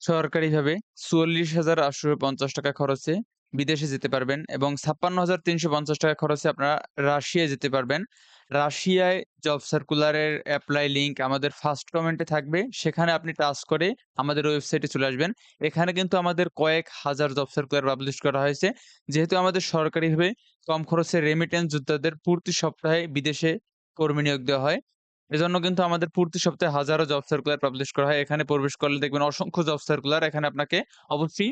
সরকারিভাবে চুয়াল্লিশ হাজার আটশো পঞ্চাশ টাকা খরচে বিদেশে যেতে পারবেন এবং ছাপ্পান্ন হাজার তিনশো পঞ্চাশ টাকা খরচে আপনারা রাশিয়ায় যেতে পারবেন। রাশিয়ায় জব সার্কুলারের অ্যাপ্লাই লিঙ্ক আমাদের ফার্স্ট কমেন্টে থাকবে। সেখানে আপনি টাচ করে আমাদের ওয়েবসাইটে চলে আসবেন। এখানে কিন্তু আমাদের কয়েক হাজার জব সার্কুলার পাবলিশ করা হয়েছে। যেহেতু আমাদের সরকারিভাবে কম খরচে রেমিটেন্স যোদ্ধাদের প্রতি সপ্তাহে বিদেশে কর্মী নিয়োগ দেওয়া হয় এজন্য কিন্তু আমাদের প্রতি সপ্তাহে হাজারো জব সার্কুলার পাবলিশ করা হয়। এখানে প্রবেশ করলে দেখবেন অসংখ্য জব সার্কুলার এখানে আপনাকে অবশ্যই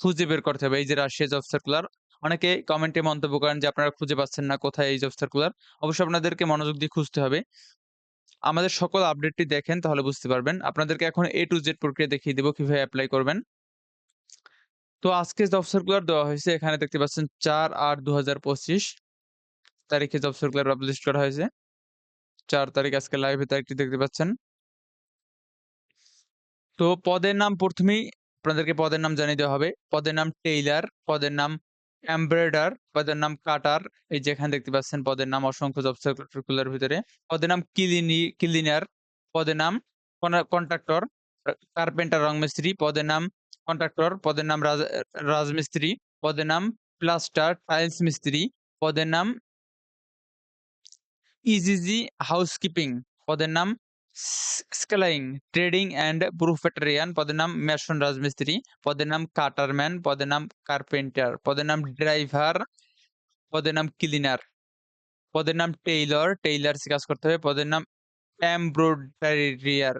খুঁজে বের করতে হবে। এই যে রাশিয়া জব সার্কুলার অনেকে কমেন্টে মন্তব্য করেন যে আপনারা খুঁজে পাচ্ছেন না কোথায় এই জব সার্কুলার অবশ্যই আপনাদেরকে মনোযোগ দিয়ে খুঁজতে হবে। আমাদের সকল আপডেটটি দেখেন তাহলে বুঝতে পারবেন। আপনাদেরকে এখন এ টু জেড প্রক্রিয়া দেখিয়ে দেবো, কীভাবে অ্যাপ্লাই করবেন। তো আজকে জব সার্কুলার দেওয়া হয়েছে। এখানে দেখতে পাচ্ছেন চার আট দু তারিখে জব সার্কুলার পাবলিশ করা হয়েছে। চার তারিখ আজকে লাইভে তারিখটি দেখতে পাচ্ছেন তো পদের নাম প্রথমেই আপনাদেরকে পদের নাম জানিয়ে দেওয়া হবে পদের নাম টেইলার পদের নাম এমব্রয়ডার পদের নাম কাটার এই যেখানে দেখতে পাচ্ছেন পদের নাম অসংখ্য জব সার্কুলার ভিতরে পদের নাম কিলিনি ক্লিনার পদের নাম কন্ট্রাক্টর কার্পেন্টার রং মিস্ত্রি পদের নাম কন্ট্রাক্টর পদের নাম রাজ রাজমিস্ত্রি পদের নাম প্লাস্টার টাইলস মিস্ত্রি পদের নাম ইজিজি হাউসকিপিং পদের নাম স্কেলাইং ট্রেডিং অ্যান্ড প্রুফেটারিয়ান পদের নাম মেশন রাজমিস্ত্রি পদের নাম কাটারম্যান পদের নাম কার্পেন্টার পদের নাম ড্রাইভার পদের নাম ক্লিনার পদের নাম টেইলর টেইলার কাজ করতে হবে পদের নাম এমব্রয়ডারিয়ার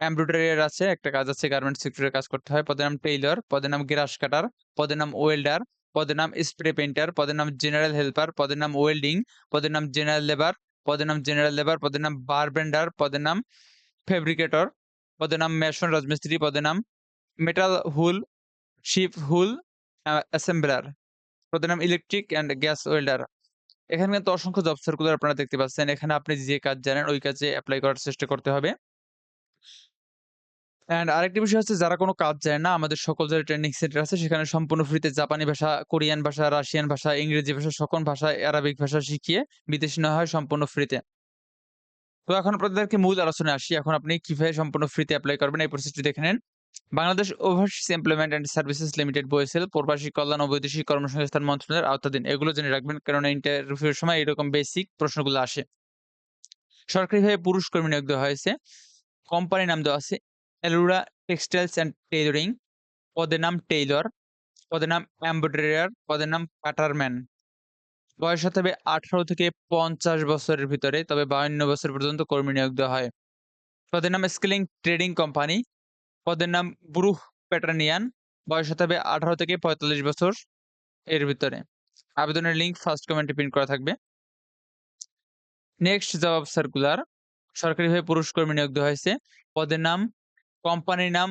এমব্রয়ডারিয়ার আছে একটা কাজ আছে গার্মেন্ট সেক্টরে কাজ করতে হয় পদের নাম টেইলর পদের নাম গ্রাস কাটার পদের নাম ওয়েল্ডার পদের নাম স্প্রে পেন্টার পদের নাম জেনারেল হেল্পার পদের নাম ওয়েল্ডিং পদের নাম জেনারেল লেবার পদের নাম জেনারেল লেবার পদের নাম বারবেন্ডার পদের নাম ফেব্রিকেটর পদের নাম মেশন রাজমিস্ত্রি, পদের নাম মেটাল হুল শিপ হুল অ্যাসেম্বলার পদের নাম ইলেকট্রিক অ্যান্ড গ্যাস ওয়েল্ডার এখানে কিন্তু অসংখ্য জব সার্কুলার আপনারা দেখতে পাচ্ছেন। এখানে আপনি যে কাজ জানেন, ওই কাজে অ্যাপ্লাই করার চেষ্টা করতে হবে। অ্যান্ড আরেকটি বিষয় হচ্ছে, যারা কোনো কাজ জানে না, আমাদের সকল যে ট্রেনিং সেন্টার আছে, সেখানে সম্পূর্ণ ফ্রিতে জাপানি ভাষা, কোরিয়ান ভাষা, রাশিয়ান ভাষা, ইংরেজি ভাষা, সকল ভাষা, আরবিক ভাষা শিখিয়ে বিদেশি নেওয়া হয় সম্পূর্ণ ফ্রিতে। তো এখন আপনাদেরকে মূল আলোচনায় আসি। এখন আপনি কীভাবে সম্পূর্ণ ফ্রিতে অ্যাপ্লাই করবেন, এই প্রসেসটি দেখে নেন। Bangladesh overseas employment and services limited BOESL প্রবাসী কল্যাণ ও বৈদেশিক কর্মসংস্থান মন্ত্রণালয়ের আওতাধীন। এগুলো জেনে রাখবেন, কারণ ইন্টারভিউর সময় এরকম বেসিক প্রশ্নগুলো আসে। সরকারিভাবে পুরুষ কর্মী নিয়োগ দেওয়া হয়েছে। কোম্পানির নাম দেওয়া আছে এলুরা টেক্সটাইলস অ্যান্ড টেইলরিং পদের নাম টেইলর পদের নাম এমব্রয়ডারিয়ার পদের নাম বয়স হতে হবে আঠারো থেকে পঞ্চাশ বছরের ভিতরে, তবে বাউন্ন বছর পর্যন্ত কর্মী নিয়োগ দেওয়া হয়। পদের নাম স্কিলিং ট্রেডিং কোম্পানি পদের নাম ব্রুহ প্যাটার্নিয়ান বয়স হতে হবে আঠারো থেকে পঁয়তাল্লিশ বছর এর ভিতরে। আবেদনের লিঙ্ক ফার্স্ট কমেন্টে প্রিন্ট করা থাকবে। নেক্সট জবাব সার্কুলার সরকারিভাবে পুরুষ কর্মী নিয়োগ দেওয়া হয়েছে। পদের নাম কোম্পানির নাম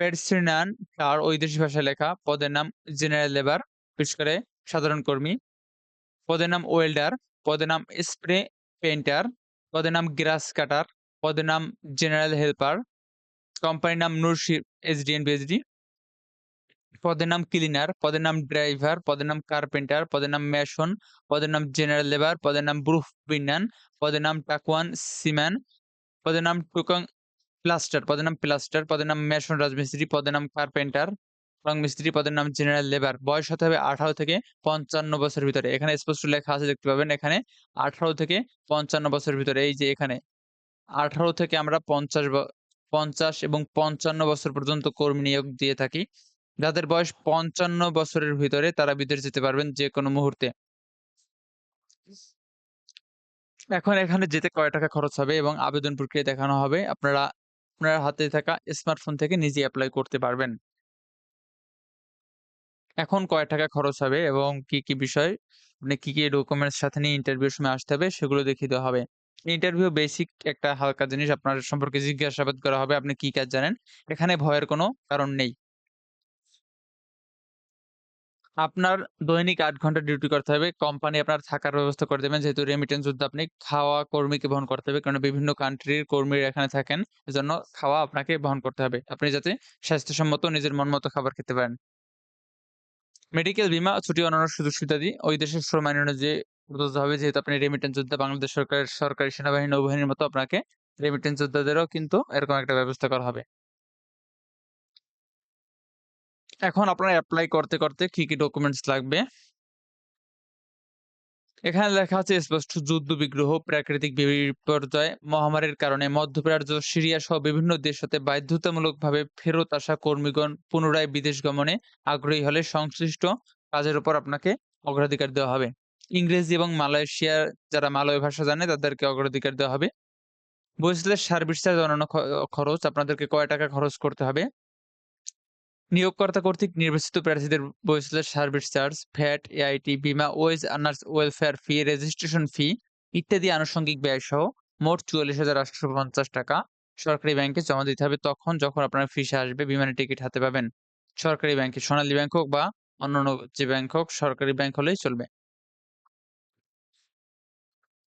পেডসিনান তার ঐদেশিক ভাষায় লেখা পদের নাম জেনারেল লেবার বিশেষ করে সাধারণ কর্মী পদের নাম ওয়েল্ডার পদের নাম স্প্রে পেন্টার পদের নাম গ্রাস কাটার পদের নাম জেনারেল হেল্পার কোম্পানির নাম নুরশিপ এসডিএন বিএসডি পদের নাম ক্লিনার পদের নাম ড্রাইভার পদের নাম কার্পেন্টার পদের নাম মেশন পদের নাম জেনারেল লেবার পদের নাম ব্রুফ বিন্যান পদের নাম টাকুয়ান সিম্যান পদের নাম টুকং প্লাস্টার পদের নাম প্লাস্টার পদের নাম মেশন রাজমিস্ত্রি, পদের নাম কার্পেন্টার রং মিস্ত্রি পদের নাম জেনারেল লেবার বয়স হতে হবে আঠারো থেকে পঞ্চান্ন বছরের ভিতরে। এখানে স্পষ্ট লেখা আছে, দেখতে পাবেন এখানে আঠারো থেকে পঞ্চান্ন বছরের ভিতরে, এই যে এখানে। আঠারো থেকে আমরা পঞ্চাশ পঞ্চাশ এবং পঞ্চান্ন বছর পর্যন্ত কর্মী নিয়োগ দিয়ে থাকি। যাদের বয়স পঞ্চান্ন বছরের ভিতরে, তারা বিদেশ যেতে পারবেন যে কোনো মুহূর্তে। এখন এখানে যেতে কয় টাকা খরচ হবে এবং আবেদন প্রক্রিয়া দেখানো হবে? আপনারা আপনার হাতে থাকা স্মার্টফোন থেকে নিজে অ্যাপ্লাই করতে পারবেন। এখন কয় টাকা খরচ হবে এবং কি কি বিষয়? আপনি কি কি ডকুমেন্টস সাথে নিয়ে ইন্টারভিউর সময় আসতে হবে সেগুলো দেখিয়ে দেওয়া হবে। ইন্টারভিউ বেসিক একটা হালকা জিনিস আপনার সম্পর্কে জিজ্ঞাসাবাদ করা হবে, আপনি কি কাজ জানেন? এখানে ভয়ের কোনো কারণ নেই। আপনার দৈনিক আট ঘণ্টা ডিউটি করতে হবে। কোম্পানি আপনার থাকার ব্যবস্থা করে দেবেন। যেহেতু রেমিটেন্স যুদ্ধ আপনি খাওয়া কর্মীকে বহন করতে হবে। কারণ বিভিন্ন কান্ট্রির কর্মীরা এখানে থাকেন। এজন্য খাওয়া আপনাকে বহন করতে হবে। আপনি যাতে স্বাস্থ্যসম্মত নিজের মন মতো খাবার খেতে পারেন। মেডিকেল বিমা, ছুটি অন্যান্য সুযোগ সুবিধাদি ওই দেশের শ্রম আইন অনুযায়ী হবে। যেহেতু আপনি রেমিটেন্স যোদ্ধা বাংলাদেশ সরকারের সরকারি সেনাবাহিনী নৌবাহিনীর মতো আপনাকে রেমিটেন্স যোদ্ধাদেরও কিন্তু এরকম একটা ব্যবস্থা করা হবে। এখন আপনার অ্যাপ্লাই করতে, করতে কি, কি ডকুমেন্টস লাগবে? এখানে লেখা আছে স্পষ্ট যুদ্ধ-বিগ্রহ, প্রাকৃতিক বিপর্যয়, মহামারীর কারণে মধ্যপ্রাচ্য, সিরিয়া সহ বিভিন্ন দেশ হতে বাধ্যতামূলকভাবে ফেরত আসা কর্মীগণ পুনরায় বিদেশ গমনে আগ্রহী হলে সংশ্লিষ্ট কাজের উপর আপনাকে অগ্রাধিকার দেওয়া হবে। ইংরেজি এবং মালয়েশিয়ার যারা মালয় ভাষা জানে তাদেরকে অগ্রাধিকার দেওয়া হবে। বহিষ্কারের সার্ভিস চার্জ অন্যান্য খরচ আপনাদেরকে কয় টাকা খরচ করতে হবে? নিয়োগকর্তা কর্তৃক নির্বাচিত প্রার্থীদের বহিষ্কারের সার্ভিস চার্জ, ভ্যাট, এআইটি, বিমা, wage earners welfare fee, registration fee ইত্যাদি আনুষঙ্গিক ব্যয় সহ মোট ৪৪,৮৫০ টাকা সরকারি ব্যাংকে জমা দিতে হবে তখন যখন আপনার ফিসে আসবে বিমানের টিকিট হাতে পাবেন। সরকারি ব্যাংকে সোনালী ব্যাংক হোক বা অন্যান্য যে ব্যাংক হোক সরকারি ব্যাংক হলেই চলবে।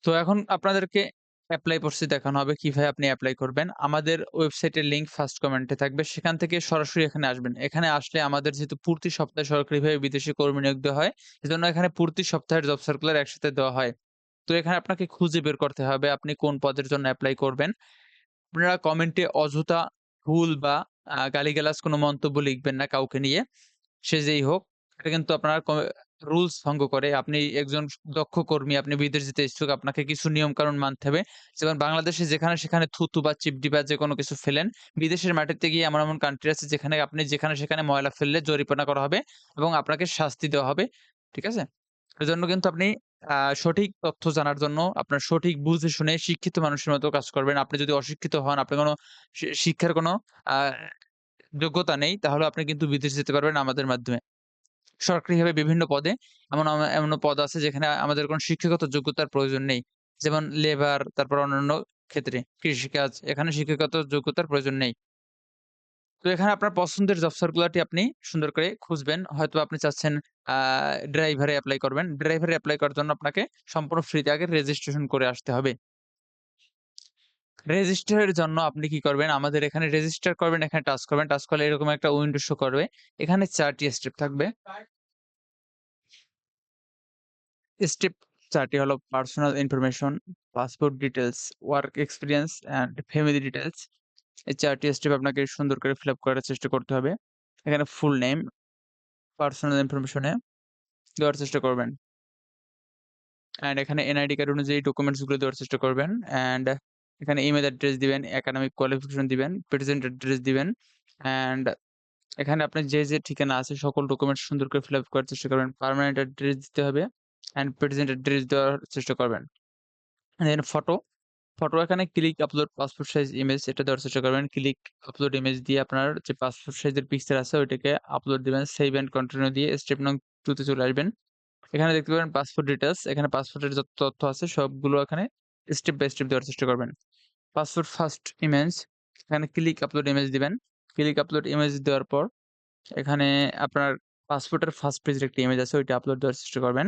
তো এখন আপনাদেরকে এপ্লাই প্রসেস দেখানো হবে কীভাবে আপনি অ্যাপ্লাই করবেন। আমাদের ওয়েবসাইটের লিংক ফার্স্ট কমেন্টে থাকবে। সেখান থেকে সরাসরি এখানে আসবেন। এখানে আসলে আমাদের যেহেতু প্রতি সপ্তাহে সরকারিভাবে বিদেশি কর্মী নিয়োগ দেওয়া হয়, এজন্য এখানে প্রতি সপ্তাহের জব সার্কুলার একসাথে দেওয়া হয়। তো এখানে আপনাকে খুঁজে বের করতে হবে আপনি কোন পদের জন্য অ্যাপ্লাই করবেন। আপনারা কমেন্টে অযথা ভুল বা গালিগালাজ কোনো মন্তব্য লিখবেন না কাউকে নিয়ে। সে যেই হোক। এটা কিন্তু আপনার রুলস ভঙ্গ করে। আপনি একজন দক্ষ কর্মী, আপনি বিদেশ যেতে ইচ্ছুক, আপনাকে কিছু নিয়ম-কানুন মানতে হবে। যেমন বাংলাদেশে যেখানে সেখানে থুতু বা চিপডি বা যে কোনো কিছু ফেলেন, বিদেশের মাটিতে গিয়ে এমন, এমন কান্ট্রি আছে যেখানে আপনি যেখানে সেখানে ময়লা ফেললে জরিমানা করা হবে এবং আপনাকে শাস্তি দেওয়া হবে। ঠিক আছে? এজন্য কিন্তু আপনি সঠিক তথ্য জানার জন্য আপনার সঠিক বুঝে শুনে শিক্ষিত মানুষের মতো কাজ করবেন। আপনি যদি অশিক্ষিত হন, আপনি কোনো শিক্ষার কোনো যোগ্যতা নেই, তাহলে আপনি কিন্তু বিদেশ যেতে পারবেন আমাদের মাধ্যমে। সরকারিভাবে বিভিন্ন পদে এমন এমন পদ আছে যেখানে আমাদের কোনো শিক্ষাগত যোগ্যতার প্রয়োজন নেই। যেমন লেবার, তারপর অন্যান্য ক্ষেত্রে কৃষিকাজ, এখানে শিক্ষাগত যোগ্যতার প্রয়োজন নেই। তো এখানে আপনার পছন্দের জব সার্কুলারটি আপনি সুন্দর করে খুঁজবেন। হয়তো আপনি চাচ্ছেন ড্রাইভারে অ্যাপ্লাই করবেন। ড্রাইভারে অ্যাপ্লাই করার জন্য আপনাকে সম্পূর্ণ ফ্রিতে আগে রেজিস্ট্রেশন করে আসতে হবে। রেজিস্টারের জন্য আপনি কি করবেন? আমাদের এখানে রেজিস্টার করবেন, এখানে টাচ করবেন। টাচ করলে এরকম একটা উইন্ডো শো করবে। এখানে চারটি স্টেপ থাকবে। স্টেপ ৪ টি হলো personal information, passport details work experience and family details এই চারটি স্টেপ আপনাকে সুন্দর করে ফিল আপ করার চেষ্টা করতে হবে। এখানে ফুল নেম, পার্সোনাল ইনফরমেশনে দেওয়ার চেষ্টা করবেন। অ্যান্ড এখানে এনআইডি কার্ড অনুযায়ী ডকুমেন্টসগুলো দেওয়ার চেষ্টা করবেন। অ্যান্ড এখানে ইমেইল অ্যাড্রেস দিবেন, একাডেমিক কোয়ালিফিকেশন দিবেন, প্রেজেন্ট অ্যাড্রেস দিবেন। অ্যান্ড এখানে আপনার যে, যে ঠিকানা আছে সকল ডকুমেন্টস সুন্দর করে ফিল আপ করার চেষ্টা করবেন। পার্মানেন্ট অ্যাড্রেস দিতে হবে অ্যান্ড প্রেজেন্ট অ্যাড্রেস দেওয়ার চেষ্টা করবেন। দেন ফটো, ফটো এখানে click upload passport size image এটা দেওয়ার চেষ্টা করবেন। ক্লিক আপলোড ইমেজ দিয়ে আপনার যে পাসপোর্ট সাইজের পিকচার আছে ওইটাকে আপলোড দিবেন। সেভ অ্যান্ড কন্টিনিউ দিয়ে স্টেপ নং 2 তে চলে আসবেন। এখানে দেখতে পাবেন পাসপোর্ট ডিটেলস এখানে পাসপোর্টের যত তথ্য আছে সবগুলো এখানে স্টেপ বাই স্টেপ দেওয়ার চেষ্টা করবেন। পাসপোর্ট ফার্স্ট ইমেজ এখানে ক্লিক আপলোড ইমেজ দিবেন। ক্লিক আপলোড ইমেজ দেওয়ার পর এখানে আপনার পাসপোর্টের ফার্স্ট পেজের একটা ইমেজ আছে ওইটা আপলোড দেওয়ার চেষ্টা করবেন।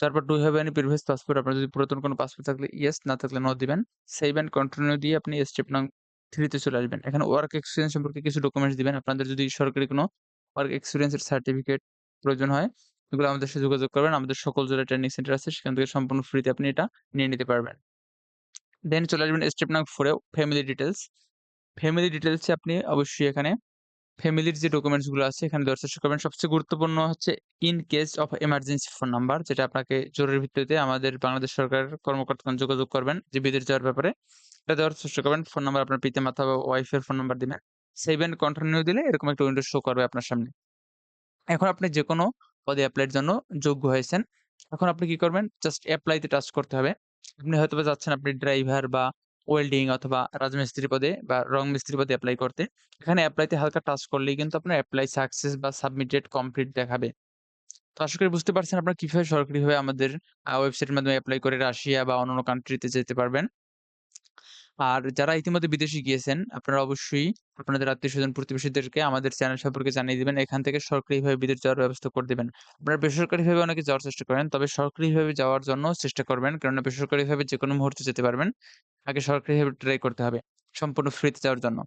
তারপর do have any previous passport আপনার যদি পুরাতন কোনো পাসপোর্ট থাকলে ইয়েস, না থাকলে নো দিবেন। সেভ অ্যান্ড কন্টিনিউ দিয়ে আপনি স্টেপ নাম 3 তে চলে আসবেন। এখানে ওয়ার্ক এক্সপিরিয়েন্স সম্পর্কে কিছু ডকুমেন্টস দিবেন। আপনাদের যদি সরকারি কোনো ওয়ার্ক এক্সপেরিয়েন্স এর সার্টিফিকেট প্রয়োজন হয়, এগুলো আমাদের সাথে যোগাযোগ করবেন। আমাদের সকল জেলায় ট্রেনিং সেন্টার আছে সেখান থেকে সম্পূর্ণ ফ্রিতে আপনি এটা নিয়ে নিতে পারবেন। দেন চলে আসবেন স্টেপ নং 4 এ ফ্যামিলি ডিটেলস ফ্যামিলি ডিটেইলস এ আপনি অবশ্যই এখানে ফ্যামিলির যে ডকুমেন্টসগুলো আছে এখানে চেষ্টা করবেন। সবচেয়ে গুরুত্বপূর্ণ হচ্ছে in case of emergency phone number যেটা আপনাকে জরুরি ভিত্তিতে আমাদের বাংলাদেশ সরকারের কর্মকর্তাগণ যোগাযোগ করবেন যে বিদেশ যাওয়ার ব্যাপারে। এটা দেওয়ার চেষ্টা করবেন। ফোন নাম্বার আপনার পিতা-মাতা বা ওয়াইফের ফোন নাম্বার দিবেন। সেভ অ্যান্ড কন্টিনিউ দিলে এরকম একটা উইন্ডো শো করবে আপনার সামনে। এখন আপনি যেকোনো পদে এপ্লাইয়ের জন্য যোগ্য হয়েছেন। এখন আপনি কি করবেন? জাস্ট অ্যাপ্লাইতে টাচ করতে হবে। আপনি হয়তোবা যাচ্ছেন আপনি ড্রাইভার বা ওয়েল্ডিং অথবা রাজমিস্ত্রি পদে বা রং মিস্ত্রি পদে অ্যাপ্লাই করতে। এখানে অ্যাপ্লাইতে হালকা টাচ করলেই কিন্তু আপনার অ্যাপ্লাই সাকসেস বা সাবমিটেড কমপ্লিট দেখাবে। তো আশা করি বুঝতে পারছেন আপনারা কীভাবে সরকারিভাবে আমাদের ওয়েবসাইটের মাধ্যমে অ্যাপ্লাই করে রাশিয়া বা অন্য কান্ট্রিতে যেতে পারবেন। আর যারা ইতিমধ্যে বিদেশে গিয়েছেন, আপনারা অবশ্যই আপনাদের আত্মীয় স্বজন প্রতিবেশীদেরকে আমাদের চ্যানেল সম্পর্কে জানিয়ে দিবেন। এখান থেকে সরকারিভাবে বিদেশ যাওয়ার ব্যবস্থা করে দেবেন আপনারা বেসরকারিভাবে অনেকে যাওয়ার চেষ্টা করেন। তবে সরকারিভাবে যাওয়ার জন্য চেষ্টা করবেন। কেননা বেসরকারিভাবে যে কোনো মুহূর্তে যেতে পারবেন। আগে সরকারিভাবে ট্রাই করতে হবে। সম্পূর্ণ ফ্রিতে যাওয়ার জন্য।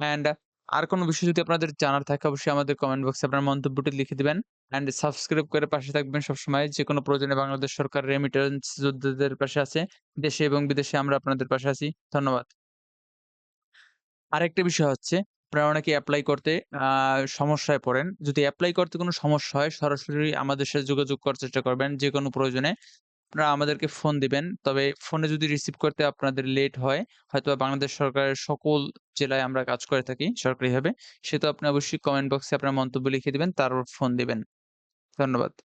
অ্যান্ড আর কোনো বিষয় যদি আপনাদের জানার থাকে, অবশ্যই আমাদের কমেন্ট বক্সে আপনার মন্তব্যটি লিখে দিবেন। অ্যান্ড সাবস্ক্রাইব করে পাশে থাকবেন সবসময়। যেকোনো প্রয়োজনে বাংলাদেশ সরকার রেমিটেন্স যোদ্ধাদের পাশে আছে। দেশে এবং বিদেশে আমরা আপনাদের পাশে আছি। ধন্যবাদ। আরেকটা বিষয় হচ্ছে, আপনারা অনেকে অ্যাপ্লাই করতে সমস্যায় পড়েন। যদি অ্যাপ্লাই করতে কোনো সমস্যা হয়, সরাসরি আমাদের সাথে যোগাযোগ করার চেষ্টা করবেন যেকোনো প্রয়োজনে। আপনারা আমাদেরকে ফোন দিবেন। তবে ফোনে যদি রিসিভ করতে আপনাদের লেট হয়, হয়তো বাংলাদেশ সরকারের সকল জেলায় আমরা কাজ করে থাকি সরকারিভাবে। তো আপনি অবশ্যই কমেন্ট বক্সে আপনার মন্তব্য লিখে দিবেন, তারপর ফোন দিবেন। ধন্যবাদ।